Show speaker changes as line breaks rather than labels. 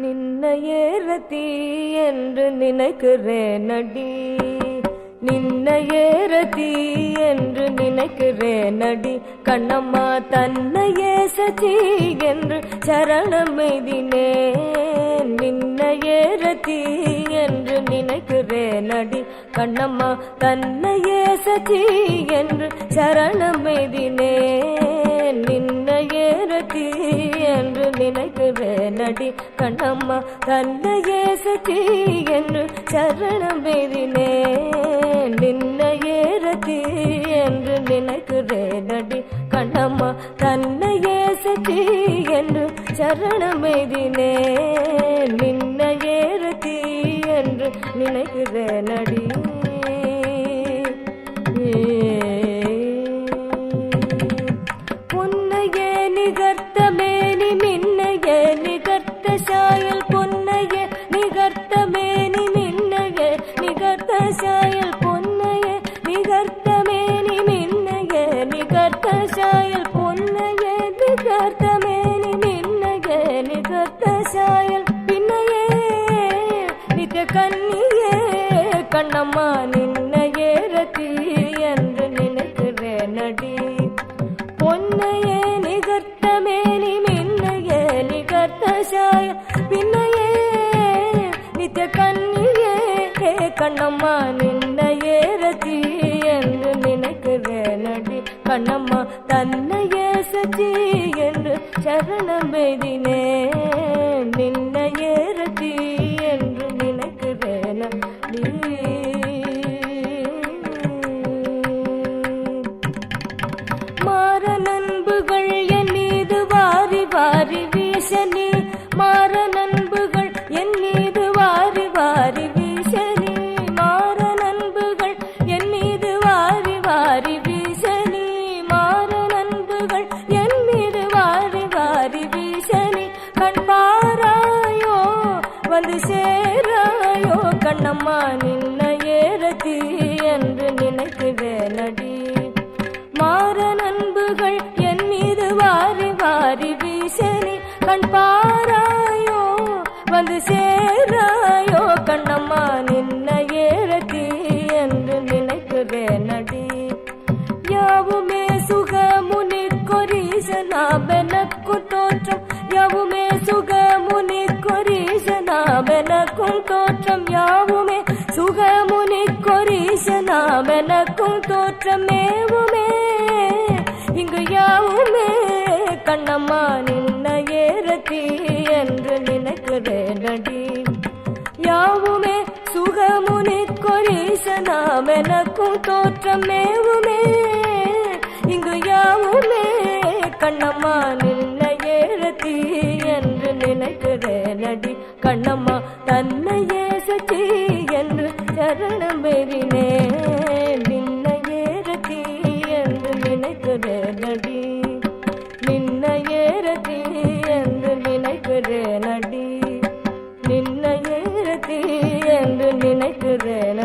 நின்னையே ரதி என்று நினைக்கிறேன் நடி நின்னையே ரதி என்று நினைக்கிறேன் நடி கண்ணம்மா தன்னையே சதி என்று சரணம் எய்தினேன். நின்னையே ரதி என்று நினைக்கிறேன் நடி கண்ணம்மா தன்னையே சதி என்று சரணமெய்தினேன் நினைக்கிறேன் நடி கண்ணம்மா தன்னையே சதி என்று சரணம் எய்தினேன் நின்னையே ரதி என்று நினைக்கிறேனடி கண்ணம்மா தன்னையே சதி என்று சரணம் எய்தினேன் நின்னையே ரதி என்று நினைக்கிறேனடி கண்ணியே கண்ணம்மா நின்ன ரதி என்று நினைக்கிறேன் நடி. பொன்னையே நிகர்த்த மேனி மின்னையே நிகர்த்த சாய பின்னையே நித்த கண்ணியே. கண்ணம்மா நின்ன ரதி என்று நினைக்கிறேன் நடி. கண்ணம்மா தன்னையே சதி என்று சரணம் எய்தினே வாரி வாரி மாற நண்புகள் என் மீது வாரி வாரி வீசனி மாற நண்புகள் என் மீது வாரி வாரி வீசனி கண் பாராயோ வந்து சேராயோ கண்ணம்மா தோற்றம் யாவுமே? சுகமுனி கொரீசனாபெனக்கும் தோற்றமேவுமே இங்கு யாவுமே? கண்ணம்மா நின்ன ஏறத்தி என்று நினைக்கிறேன் நடி யாவுமே? சுகமுனி கொரீசனாமெனக்கும் தோற்றமேவுமே இங்கு யாவுமே? கண்ணம்மா நின்ன ஏறத்தி என்று நினைக்கிறேன் நடி கண்ணம்மா தன்னையே சச்சி என்று சரணம் பெறினேன். நின்னையே ரத்தி என்று நினைக்கிறேன் அடி நின்னையே ரத்தி என்று நினைக்கிறேன் அடி நின்னையே ரத்தி என்று நினைக்கிறேன்